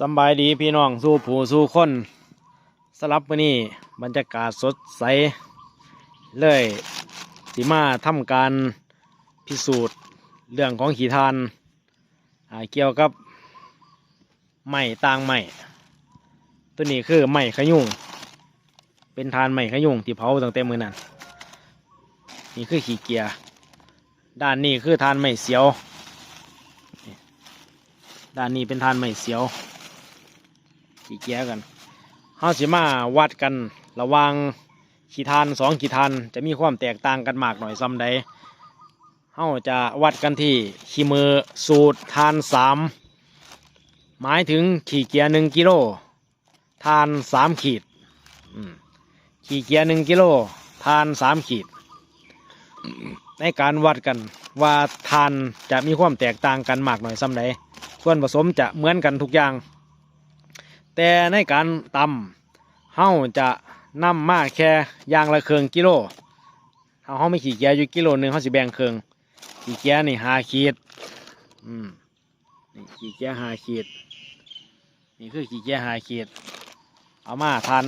สบายดีพี่น้องสู้ผู้สู้คนสลับวันนี้บรรยากาศสดใส เลยสิมาทำการพิสูจน์เรื่องของขีทานาเกี่ยวกับไม้ต่างไม้ตัวนี้คือไม้ขยุงเป็นทานไม้ขยุงที่เผาตั้งแต่มือนั้นนี่คือขีเกียร์ด้านนี้คือทานไม้เสียวด้านนี้เป็นทานไม้เสียว ขี่เกียร์กันเฮาสิมาวัดกันระว่างขีทานสองขีทานจะมีความแตกต่างกันมากหน่อยซ้ำใดเฮาจะวัดกันที่ขีมือสูตรทานสามหมายถึงขี่เกียร์หนึ่งกิโลทานสามขีดขี่เกียร์หนึ่งกิโลทานสามขีด ในการวัดกันว่าทานจะมีความแตกต่างกันมากหน่อยซ้ำใดส่วนผสมจะเหมือนกันทุกอย่าง แต่ในการตำเฮาจะนำมาแค่ยางละเครื่องกิโลเฮาเฮาไม่ขี่เกียร์อยู่กิโลหนึ่งเฮาสิแบ่งเครื่องขี่เกียร์นี่หาขีดอืมนี่ขี่เกียร์หาขีดนี่คือขี่เกียร์หาขีด เอามาทาน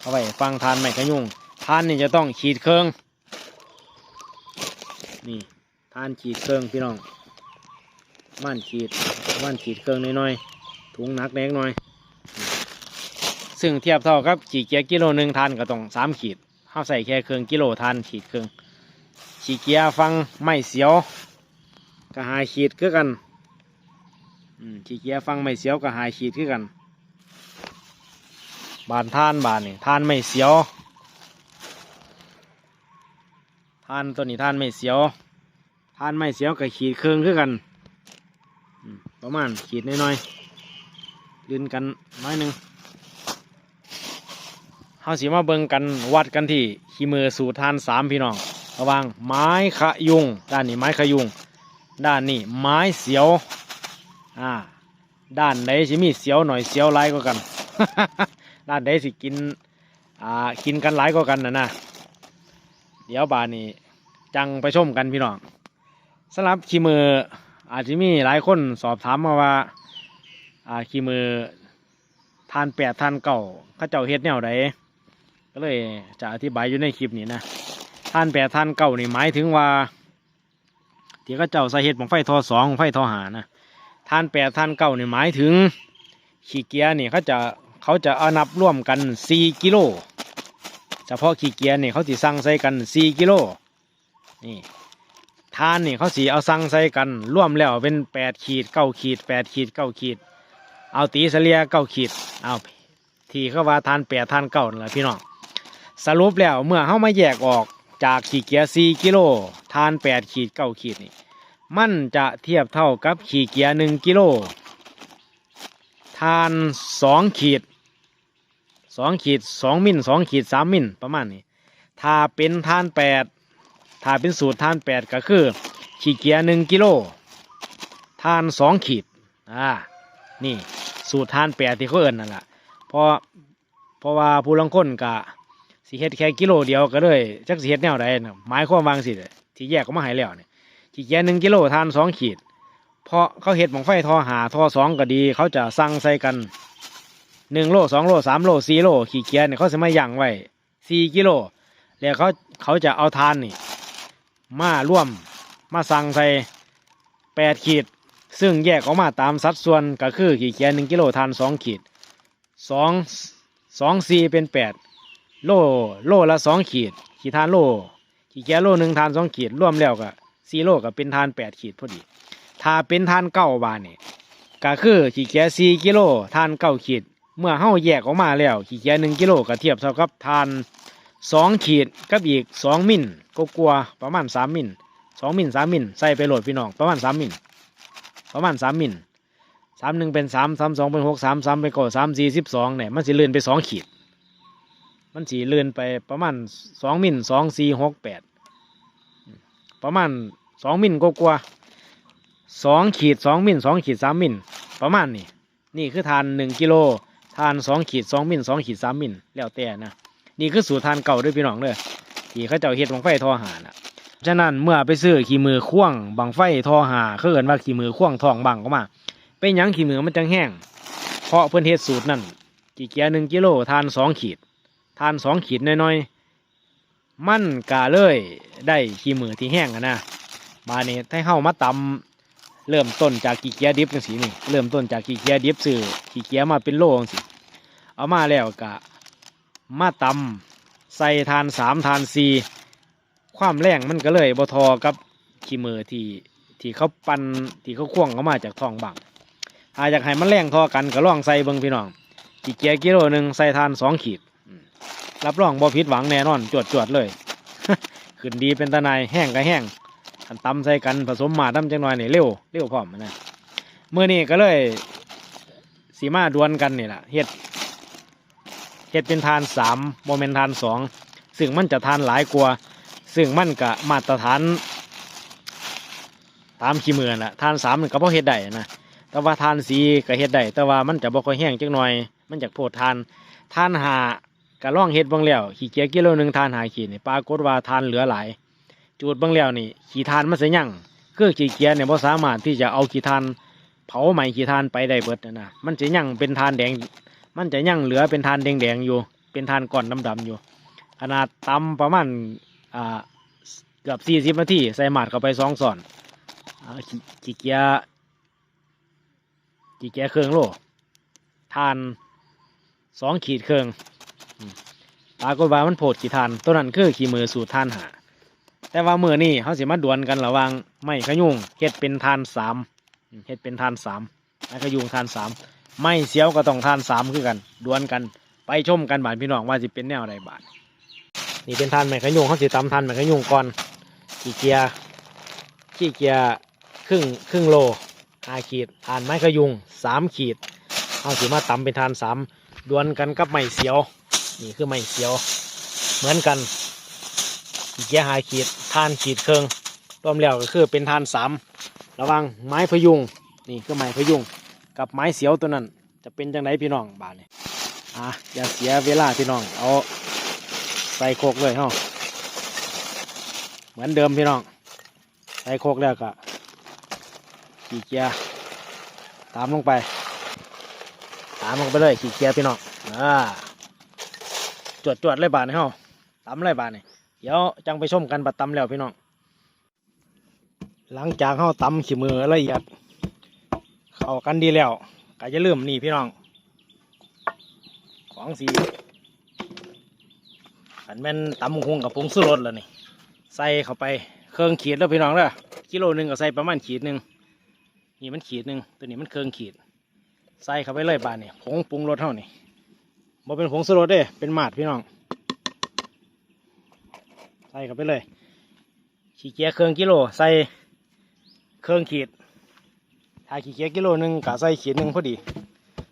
เอาไว้ฟังทานไม่ขยุ่งทานนี่จะต้องขีดเครื่องนี่ทานขีดเครื่องพี่น้องว่านขีดว่านขีดเครื่องน้อยๆถุงหนักเล็กน้อย ซึ่งเทียบเท่ากับขี่เกียร์กิโลหนึ่งทานก็ต้องสามขีดเข้าใส่แค่เครื่องกิโลทานขีดเครื่องขี่เกียร์ฟังไม่เสียวก็หายขีดคือกันขี่เกียร์ฟังไม่เสียวก็หายขีดคือกัน บานทานบานนี่ทานไม่เสียวทานตัวนี้ทานไม่เสียวทานไม่เสียวกับขีดเครื่องคือกันประมาณขีดน้อยๆลื่นกันน้อยหนึ่ง เฮาสิมาเบิ่งกันวัดกันที่ขีมือสูตรทานสามพี่น้อง ระว่างไม้ขยุง ด้านนี้ไม้ขยุง ด้านนี้ไม้เสียว อ่า ด้านใดสิมีเสียวหน่อยเสียวหลายกว่ากัน ด้านใดสิกิน อ่า กินกันหลายกว่ากันนะนะ เดี๋ยวบานนี้จังไปชมกันพี่น้องสำหรับขีมืออาจจะมีหลายคนสอบถามมาว่า อ่าขีมือทานแปดทานเก่าข้าเจ้าเฮ็ดแนวใด ก็เลยจะอธิบายอยู่ในคลิปนี้นะท่านแปดท่านเก่านี่หมายถึงว่าที่เข้าเจ้าส่เฮ็ดของไฟทอสองไฟทอหานะท่านแปดท่านเก่านี่หมายถึงขี้เกียร์นี่เขาจะเขาจะเอานับร่วมกันสี่กิโลเฉพาะขี้เกียร์นี่เขาสิสั่งใส่กันสี่กิโลนี่ทานนี่เขาสีเอาสั่งใส่กันร่วมแล้วเป็นแปดขีดเก้าขีดแปดขีดเก้าขีด เอาตีเสลียเก้าขีดเอาที่เขาว่าทานแปดทานเก้านั่นแหละพี่น้อง สรุปแล้วเมื่อเข้ามาแยกออกจากขีดเกียร์สี่กิโลทานแปดขีดเก้าขีดนี่มันจะเทียบเท่ากับขีดเกียร์หนึ่งกิโลทานสองขีดสองขีดสองมิลสองขีดสามมิลประมาณนี้ถ้าเป็นทานแปดถ้าเป็นสูตรทานแปดก็คือ ขีดเกียร์หนึ่งกิโลทานสองขีดอ่านี่สูตรทานแปดที่เขาเอิญนั่นแหละเพราะเพราะว่าผู้ลังคนกะ สีเฮ็ดแค่กิโลเดียวก็เลยจักสีเฮ็ดแนวใดนะหมายความวางสิที่แยกก็มาให้แล้วเนี่ยขีดเกียร์หนึ่งกิโลทานสองขีด เพราะเขาเฮ็ดของไฟทอหาทอสองก็ดี เขาจะสั่งใส่กันหนึ่งโลสองโลสามโลสี่โลขีดเกียร์เนี่ยเขาจะมายั่งไว้สี่กิโลแล้วเขาเขาจะเอาทานนี่ มาร่วมมาสั่งใส่แปดขีด ซึ่งแยกออกมาตามสัดส่วนก็คือขีดเกียร์หนึ่งกิโลทานสองขีดสองสองสี่เป็นแปด โลโลละสองขีด ขีดทานโล ขีดเกียร์โลหนึ่งทานสองขีดร่วมแล้วก็สี่โลก็เป็นทานแปดขีดพอดี ถ้าเป็นทานเก้าบาทเนี่ยก็คือขีดเกียร์สี่กิโลทานเก้าขีด เมื่อเฮาแยกออกมาแล้ว ขีดเกียร์หนึ่งกิโลก็เทียบเท่ากับทานสองขีดกับอีกสองมิลก็กลัวประมาณสามมิลสองมิลสามมิลใส่ไปโหลดพี่น้องประมาณสามมิลประมาณสามมิลสามหนึ่งเป็นสามสามสองเป็นหกสามสามเป็นเก้าสามสี่สิบสองเนี่ยมันสิเลื่อนไปสองขีด มันสีเลื่อนไปประมาณสองมิลสองสี่หกแปดประมาณสองมิลก็กลัวสองขีดสองมิลสองขีดสามมิลประมาณนี้นี่คือทานหนึ่งกิโลทานสองขีดสองมิลสองขีดสามมิลแล้วแต่นะนี่คือสูตรทานเก่าด้วยพี่น้องเลยที่เขาเจ้าเฮ็ดบังไฟทอหาน่ะฉะนั้นเมื่อไปซื้อขี้มือข่วงบังไฟทอหาเขาเอินว่าขี้มือข่วงทองบังก็มา เป็นยังขี้มือมันจังแห้งเพราะเพื่อนเฮ็ดสูตรนั่นกี่เกียหนึ่งกิโลทานสองขีด ทานสองขีดน้อยๆ มันกะเลยได้ขี้มือที่แห้งอะนะมาเนี่ยให้เข้ามาตำเริ่มต้นจากกีเกียดิบจังสีนี่เริ่มต้นจากกีเกียดิบซื้อกีเกียมาเป็นโลจังสีเอามาแล้วกะมาตำใส่ทานสามทานสี่ความแรงมันก็เลยบทอกับขี้มือที่ที่เขาปันที่เขาควงเขามาจากท้องบังหาอยากให้มันแรงทอกันก็ล่องใส่เบิ่งพี่น้องกีเกียกิโลหนึ่งใส่ทานสองขีด รับรองบ่ผิดหวังแน่นอนจวดจวดๆเลย ขึ้นดีเป็นตะนายแห้งก็แห้งขันตำใส่กันผสมหมาตำจังหน่อยนี่เร็วเร็วพร้อมนะเมื่อนี้ก็เลยสีมาดวลกันนี่แหละเฮ็ดเฮ็ดเป็นทานสามโมเมนทานสองซึ่งมันจะทานหลายกว่าซึ่งมันก็มาตรฐานตามขี้มือน่ะทานสามมันก็บ่เฮ็ดได้นะแต่ว่าทานสีก็เฮ็ดได้แต่ว่ามันจะบ่ค่อยแห้งจังหน่อย มันจากโพดทานทานหา กะล่องเฮ็ดบางแล้วขี้เกียจกิโลหนึ่งทานหายขีดนี่ปรากฏว่าทานเหลือหลาย จูดบางแล้วนี่ ขี้ทานมันเสียยังเครื่องขี้เกียจเนี่ยบ่สามารถที่จะเอาขี้ทาน เผาใหม่ขี้ทานไปได้เบิดนะมันจะยังเป็นทานแดง มันจะยังเหลือเป็นทานแดงๆอยู่ เป็นทานก้อนดำๆอยู่ ขนาดตำประมาณอ่าเกือบสี่สิบนาทีใส่หมาดเข้าไปสองส่อนอ่าขี้ขี้เกียจขี้เกียจเครื่องโลทานสองขีดเครื่อง ปรากฏว่ามันโผดกี่ทานตัวนั้นคือขี้มือสูตรทานหา แต่ว่ามือนี่เขาสิมาดวลกันระว่างไม่ขยุงเฮ็ดเป็นทานสามเฮ็ดเป็นทานสามไม่ขยุ่งทานสามไม่เสียวก็ต้องทานสามคือกัน ดวลกันไปชมกันบาดพี่น้องว่าสิเป็นแนวใดบาดนี่เป็นทานไม่ขยุงเขาสิตำทานไม่ขยุ่งก่อนขี้เกียร์ขี้เกียร์ครึ่งครึ่งโลห้าขีดทานไม้ขยุงสามขีดเขาสิมาตำเป็นทานสามดวลกันกับไม่เสียว นี่คือไม่เขียว เหมือนกันอีกแค่หาขีดทานขีดเครื่องรวมแล้วก็คือเป็นทานสามระวังไม้พยุงนี่คือไม้พยุงกับไม้เสียวตัวนั้น จะเป็นจังไดพี่น้องบาดนี่อะอย่าเสียเวลาพี่น้องเอาใส่โคกเลยเฮาเหมือนเดิมพี่น้องใส่โคกแล้วก็ขี่เกียร์ตามลงไป ตามลงไปเลยขี่เกียร์พี่น้องอ่า วดจวดๆเลยบาทนี่เฮาตำเลยบาทนี่เดี๋ยวจังไปชมกันบัดตำแล้วพี่น้อง หลังจากเฮาตำขี้มือละเอียด เข้ากันดีแล้วก็จะเริ่มนี่พี่น้อง ของสีอันแม่นตำคงกับผงสุรสแล้วนี่ ใส่เข้าไปเครื่องขีดแล้วพี่น้องเด้อกิโลหนึ่งก็ใส่ประมาณขีดหนึ่งนี่มันขีดหนึ่งตัวนี้มันเครื่องขีด ใส่เข้าไปเลยบาทนี่ผงปรุงรสเท่านี่ บ่เป็นผงสรสเด้เป็นหมาดพี่น้องใส่เข้าไปเลยขี้เกียจเครื่องกิโลใส่เครื่องขีดถ้าขี้เกียจกิโลหนึ่งกะใส่ขีดหนึ่งพอดี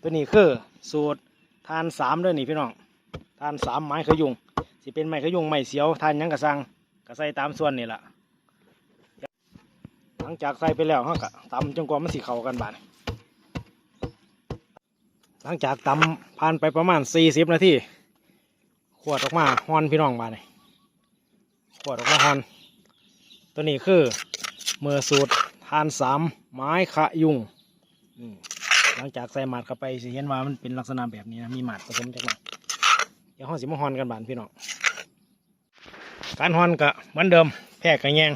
ตัวนี้คือสูตรทานสามด้วยนี่พี่น้องทานสามไม้ขยุงสิเป็นไม้ขยุงไม้เสียวทานยังกระสังกะใส่ตามส่วนนี่แหละหลังจากใส่ไปแล้วเขากะตำจนกว่ามันสิเข้ากันบาด หลังจากตำผ่านไปประมาณสี่สิบนาทีขวดออกมาฮอนพี่น้องมาเลยขวดออกมาฮอน ตัวนี้คือเมื่อสูตรทานสามไม้ขะยุงหลังจากใส่หมัดเข้าไปสิเห็นว่ามันเป็นลักษณะแบบนี้นะมีหมัดผสมจากหน่อยเดี๋ยวห้องสิมาฮอนกันบานพี่น้องการฮอนก็เหมือนเดิมแพร่กระแยง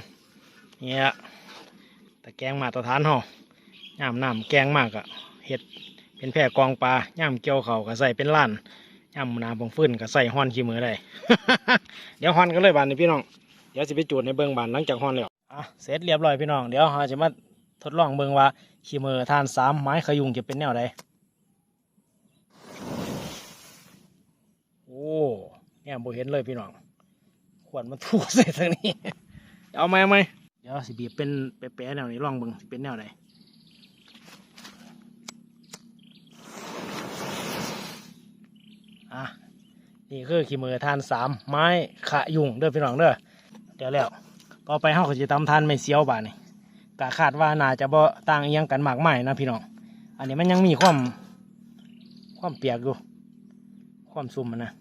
เนี่ยแต่แกงมาตรฐานห้องย่ามน้ำแกงมากอะเห็ด เป็นแพร่กองปลาย่ำเกี่ยวเขาก็ใส่เป็นล้านย่ำนาบงฟื้นก็ใส่ห้อนขี้มือได้เดี๋ยวห้อนกันเลยบานนี้พี่น้องเดี๋ยวจะไปจูดในเบิ้งบานหลังจากห้อนแล้วอะเสร็จเรียบร้อยพี่น้องเดี๋ยวเราจะมาทดลองเบิ้งว่าขี้มือทานสามไม้ขยุงจะเป็นแนวใดโอ้เนี่ยโบเห็นเลยพี่น้องขวดมันถูกใส่ทางนี้ เอาไหมเอาไหมเดี๋ยวสิบีบเป็นแปะๆแนวนี้ลองเบิ้งเป็นแนวใด อะนี่คือขี้มือทานสามไม้ขะยุงเด้อพี่น้องเด้อเดี๋ยวแล้วต่อไปเฮาก็จะตำทานไม่เสียวบานี่กะคาดว่าน่าจะบ่ต่างอิหยังกันมากมายนะพี่น้อง อันนี้มันยังมีความความเปียกอยู่ ความซุ่มมันนะ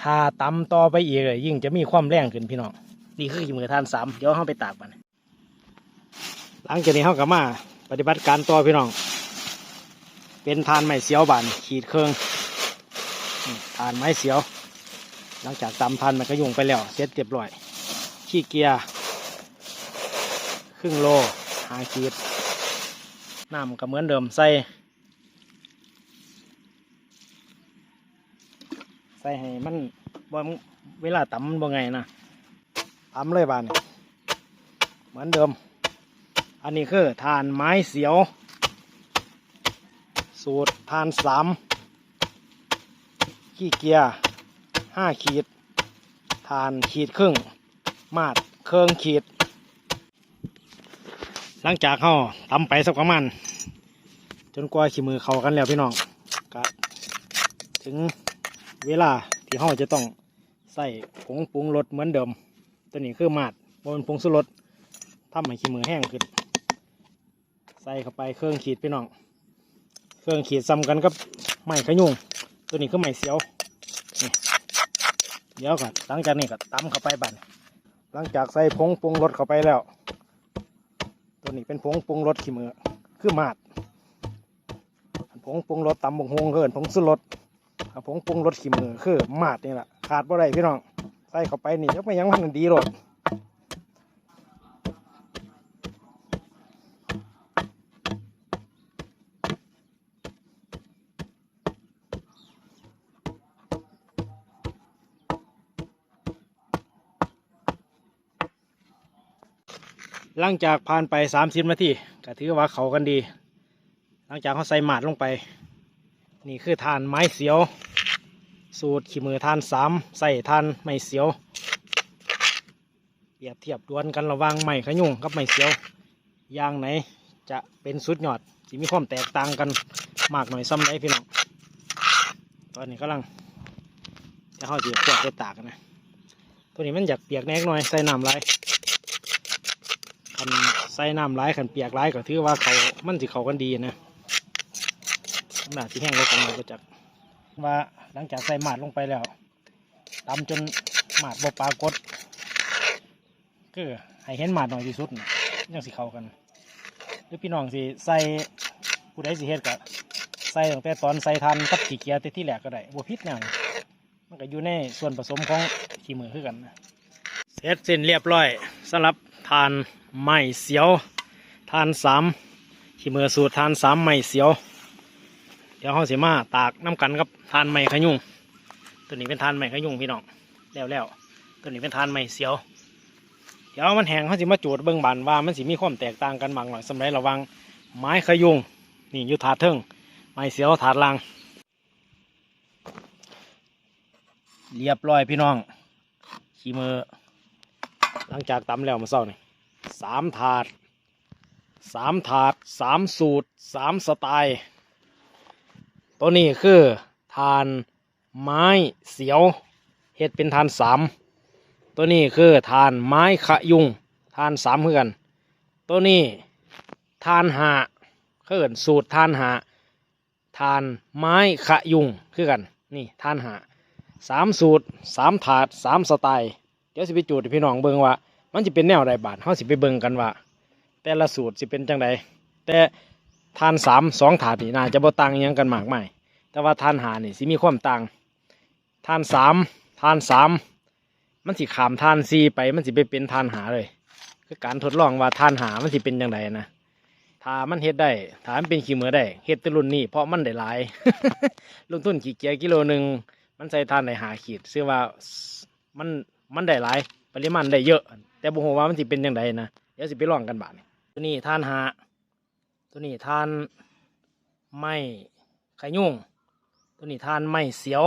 ถ้าตำต่อไปอีกเลยยิ่งจะมีความแรงขึ้นพี่น้องนี่คือขี้มือทานสามเดี๋ยวเฮาไปตากมันหลังจากนี้เฮาก็มา ปฏิบัติการต่อพี่น้อง เป็นทานไม้เสียวบานขีดเครื่อง นี่านไม้เสียว หลังจากตำทานมันก็ยุงไปแล้วเสร็จเรียบร้อย ขี้เกียร์ครึ่งโลหาขีดน้ำก็เหมือนเดิมใส่ใส่ให้มันบ่เวลาตำมันบ่ไงนะตำเลยบานเหมือนเดิม อันนี้คือทานไม้เสียว สูตรทานสาม ขี้เกียร์ห้าขีดทานขีดครึ่ง มาดเครื่องขีด หลังจากเขาตำไปสักประมาณจนกว่าขี้มือเข้ากันแล้วพี่น้องก็ถึงเวลาที่เขาจะต้องใส่ผงปรุงรสเหมือนเดิม ตัวนี้คือมาดบนผงสุรสทำให้ขี้มือแห้งขึ้น ใส่เข้าไปเครื่องขีดพี่น้อง เครื่องขีดซ้ำกันกับไม้ขยุง ตัวนี้คือไม้เสียวนี่เดี๋ยวก่อนหลังจากนี้ก็ตำเข้าไปบันหลังจากใส่ผงปรุงรสเข้าไปแล้ว ตัวนี้เป็นผงปรุงรสขี้มือคือมาดผงปรุงรสตำบงฮงเกินผงสุรสผงปรุงรสขี้มือคือมาดนี่แหละขาดบ่ได้พี่น้องใส่เข้าไปนี่ยังไม่ยังมันดีรส หลังจากผ่านไปสามสิบนาทีก็ถือว่าเขากันดี หลังจากเขาใส่หมาดลงไป นี่คือทานไม้เสียว สูตรขี้มือทานสามใส่ทานไม้เสียวเปรียบเทียบดวลกันระว่างไม้ขยุ่งกับไม้เสียวอย่างไหนจะเป็นสุดยอดที่มีความแตกต่างกันมากหน่อยซ้ำไหนพี่น้องตอนนี้กำลังจะเข้าจีขวดไปตากนะตัวนี้มันอยากเปียกแน่หน่อยใส่น้ำไหลาย คันใส่น้ำร้ายคันเปียกร้ายก็ถือว่าเขามันสิเขากันดีนะน่าที่แห้งแล้วกันมาจากว่าหลังจากใส่หมาดลงไปแล้วตำจนหมาดบ่ปรากฏก็ให้เห็นหมาดหน่อยที่สุดยังสิเขากันหรือพี่น้องสิใส่ผู้ใดสิเฮ็ดก็ใส่ตั้งแต่ตอนใส่ทานกับขี้เกียจแต่ที่แหลกก็ได้บ่พิษแนวนี้มันก็อยู่ในส่วนผสมของขี้มือคือกันนะเสร็จสิ้นเรียบร้อยสำหรับ ทานไม้เสียว ทานสามขี้มือสูตรทานสามไม้เสียว เดี๋ยวเขาสิมาตากน้ำกันกับทานไม้ขยุงตัวนี้เป็นทานไม้ขยุงพี่น้องแล้วแล้วตัวนี้เป็นทานไม้เสียว เดี๋ยวมันแห้งเขาสิมาจูดเบิ่งบานว่ามันสิมีความแตกต่างกันบางหน่อยสำหรับระวังไม้ขยุงนี่อยู่ถาดเทิงไม้เสียวถาดล่างเรียบร้อยพี่น้องขี้มือ หลังจากตำแล้วมาเศร้านี่สามถาดสามถาดสามสูตรสามสไตล์ ตัวนี้คือทานไม้เสียวเฮ็ดเป็นทานสามตัวนี้คือทานไม้ขะยุงทานสามคือกันตัวนี้ทานหาเขินสูตรทานหาทานไม้ขะยุงคือกันนี่ทานหาสามสูตรสามถาดสามสไตล์ ดี๋ยวสิไปจูดพี่น้องเบิ่งว่า มันจะเป็นแนวใดบาทเขาสิไปเบิ่งกันว่า แต่ละสูตรสิเป็นจังใดแต่ทานสามสองถาดนี่น่าจะบ่ต่างยังกันมากมายแต่ว่าทานหานี่สิมีความต่างทานสามทานสามมันสิขามทานสี่ไปมันสิไปเป็นทานหาเลย คือการทดลองว่าทานหามันสิเป็นจังใดนะถ้ามันเฮ็ดได้ถ้ามันเป็นขี้มือได้เฮ็ดแตรุ่นนี้เพราะมันได้หลายลงทุนขี้เกียจกิโลหนึ่งมันใส่ทานได้หาขีดซึ่งว่ามัน มันได้หลายปริมาณได้เยอะ แต่บุหัวว่ามันสิเป็นยังไงนะเดี๋ยวสิไปลองกันบาดนี่ตัวนี้ทานหาตัวนี้ทานไม่ขยุ่ง ตัวนี้ทานไม่เสียว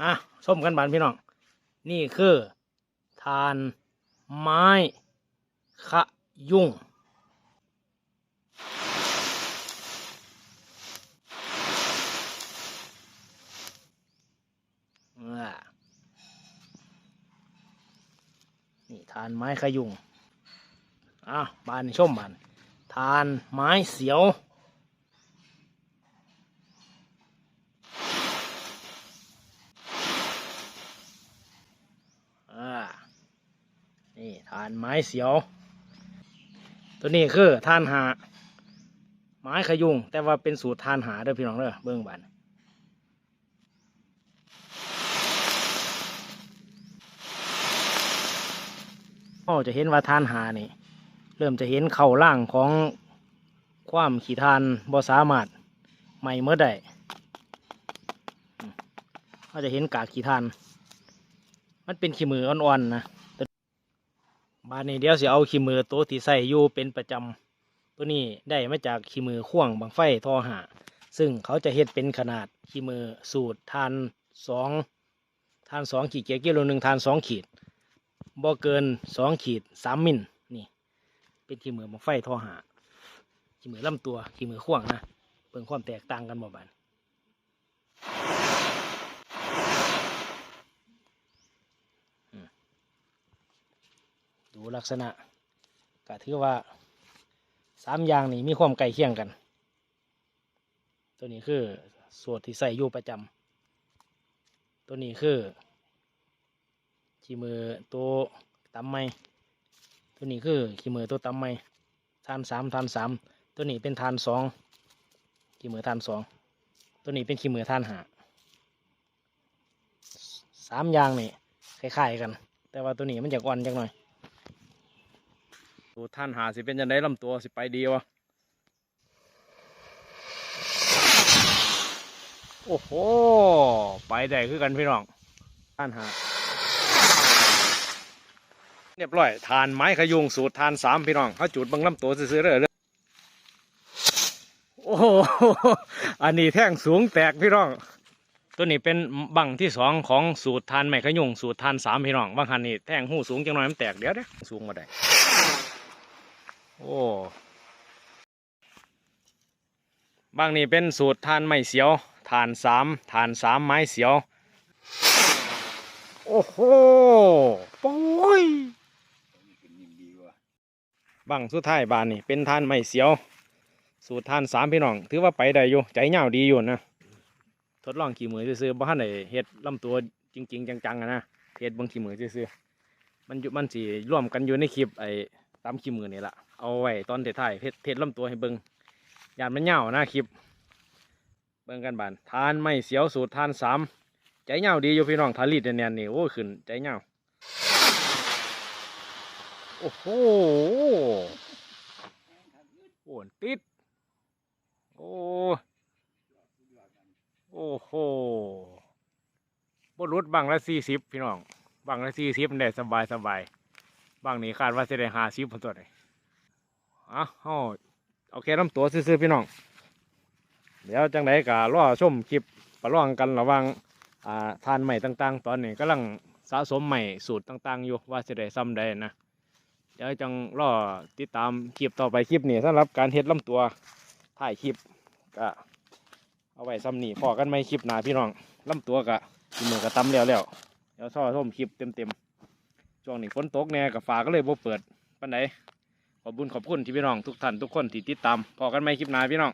อะส้มกันบานพี่น้อง นี่คือทานไม้ขยุ่ง อ่า นี่ ทานไม้ขยุงอะบานชมบานทานไม้เสียว อ่า นี่ทานไม้เสียว ตัวนี้คือทานหา ไม้ขยุงแต่ว่าเป็นสูตรทานหาเด้อพี่น้องเด้อเบิ่งบาน เราจะเห็นว่าทานหานี่ เริ่มจะเห็นเข่าล่างของความขี่ทานบ่สามารถไม่เมื่อใดเราจะเห็นกากขี่ทาน มันเป็นขี้มืออ่อนๆนะบานนี้เดี๋ยวสิเอาขี้มือตัวที่ใส่อยู่เป็นประจำตัวนี้ได้มาจากขี้มือข่วงบังไฟทอหาซึ่งเขาจะเฮ็ดเป็นขนาดขี้มือสูตรทานสองทานสองขีดเกียร์กิโลหนึ่งทานสองขีด บ่เกินสองขีดสามมิลนี่เป็นขี้มือบังไฟท่อหาขี้มือลำตัวขี้มือข่วงนะเปิ่งความแตกต่างกันบ่บานอืมดูลักษณะก็ถือว่าสามอย่างนี้มีความใกล้เคียงกัน ตัวนี้คือส่วนที่ใส่อยู่ประจำตัวนี้คือ ขี้มือตัวตำไม้ตัวนี้คือขี้มือตัวตำไม้ทานสามทานสามตัวนี้เป็นทานสองขี้มือทานสองตัวนี้เป็นขี้มือทานหาสามอย่างนี่คล้ายๆกัน แต่ว่าตัวนี้มันจะอ่อนจังหน่อยดูท่านหาสิเป็นยังไงลำตัวสิไปดีวะโอ้โห ไปได้คือกันพี่น้องท่านหา เรียบร้อยทานไม้ขยุงสูตรทานสามพี่น้องเขาจุดบังลำตัวซื้อๆเลยเลยโอ้โหอันนี้แท่งสูงแตกพี่น้อง ตัวนี้เป็นบังที่สองของสูตรทานไม้ขยุงสูตรทานสามพี่น้องบางคันนี่แท่งหูสูงจังหน่อยมันแตกเดี๋ยวเด้สูงมาได้โอ้บางนี่เป็นสูตรทานไม้เสียวทานสามทานสามไม้เสียว โอ้โหโอ้ย บางสุดท้ายบานนี่เป็นทานไม้เสียว สูตรทานสามพี่น้อง ถือว่าไปได้อยู่ใจเหงาดีอยู่นะทดลองขี่มือซื้อบ้านไหนเฮ็ดลำตัวจริง ๆ จังๆนะเฮ็ดบางขี่มือซื้อมันมันสีร่วมกันอยู่ในคลิปไอ้ตามขี้มือนี่แหละเอาไว้ตอนถ่ายเพชรเพชรลำตัวให้เบิงยานมันเหงาน้าคลิป เบิ่งกันบานทานไม่เสียวสูตรทานสามใจเหงาดีอยู่พี่น้องทารีดแน่นนี่โอ้ขึ้นใจเหงา อ้โหโอ้ติด โอ้โอ้โหบนรุษบังละสี่สิบพี่น้อง บังละสี่สิบได้สบายสบายบางนี่คาดว่าจะได้หาซิบผลตัวไหนอะเฮาเอาแค่ลำตัวซื้อๆพี่น้อง เดี๋ยวจังไดก็รอชมคลิปประลองกันระว่างอ่าทานใหม่ต่าง ๆ ตอนนี้กำลังสะสมใหม่สูตรต่าง ๆ อยู่ว่าจะได้ซ้ำใดนะ เดี๋ยวจังรอติดตามคลิปต่อไปคลิปนี้สำหรับการเฮ็ดลำตัวถ่ายคลิปก็เอาไว้ซ้ำนี่พอกันไหมคลิปหน้าพี่น้องลำตัวกะกินมือกะตำแล้วแล้วเดี๋ยวซ่อชมคลิปเต็มๆช่วงนี้ฝนตกแน่กับฟ้าก็เลยบ่เปิดปันไหนขอบคุญขอบคุณที่พี่น้องทุกท่านทุกคนที่ติดตามพอกันไหมคลิปหน้าพี่น้อง